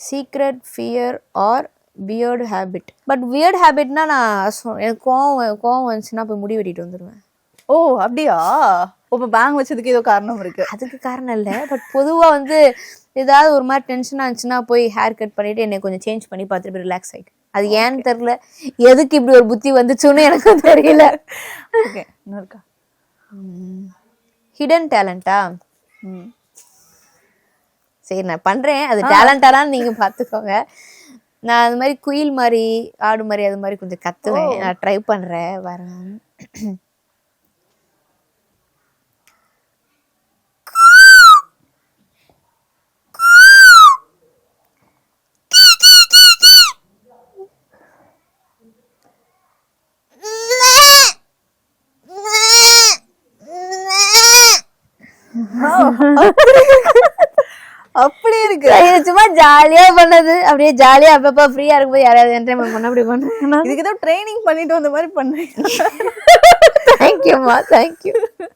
Secret fear or weird habit but weird ஹேபிட்னா நான் எனக்கு கோவம் கோவம் வந்துச்சுன்னா போய் முடி வெட்டிட்டு வந்துடுவேன் ஓ அப்படியா? இப்போ பேங்க் வச்சதுக்கு ஏதோ காரணம் இருக்கு. அதுக்கு காரணம் இல்லை. பட் பொதுவாக வந்து ஏதாவது ஒரு மாதிரி டென்ஷனாக இருந்துச்சுன்னா போய் ஹேர் கட் பண்ணிட்டு என்னை கொஞ்சம் சேஞ்ச் பண்ணி பார்த்துட்டு ரிலாக்ஸ் ஆகிட்டு அது ஏன்னு தெரில எதுக்கு இப்படி ஒரு புத்தி வந்துச்சுன்னு எனக்கும் தெரியல. ஓகே இன்னொருக்கா. ஹிடன் டேலண்டா ம். சரி நான் பண்ணுறேன் அது டேலண்டாலாம் நீங்கள் பார்த்துக்கோங்க நான் அது மாதிரி குயில் மாதிரி ஆடு மாதிரி அது மாதிரி கொஞ்சம் கத்துவேன். நான் ட்ரை பண்ணுறேன் வரேன். அப்படியே இருக்கு. சும்மா ஜாலியா பண்ணது. அப்படியே ஜாலியா அப்பப்ப ஃப்ரீயா இருக்கும்போது யாராவது என்டர்டைன்மெண்ட் பண்ண அப்படி பண்ணுறேன் இதுக்கு ஏதோ ட்ரைனிங் பண்ணிட்டு வந்த மாதிரி பண்றீங்க தேங்க்யூம்மா தேங்க்யூ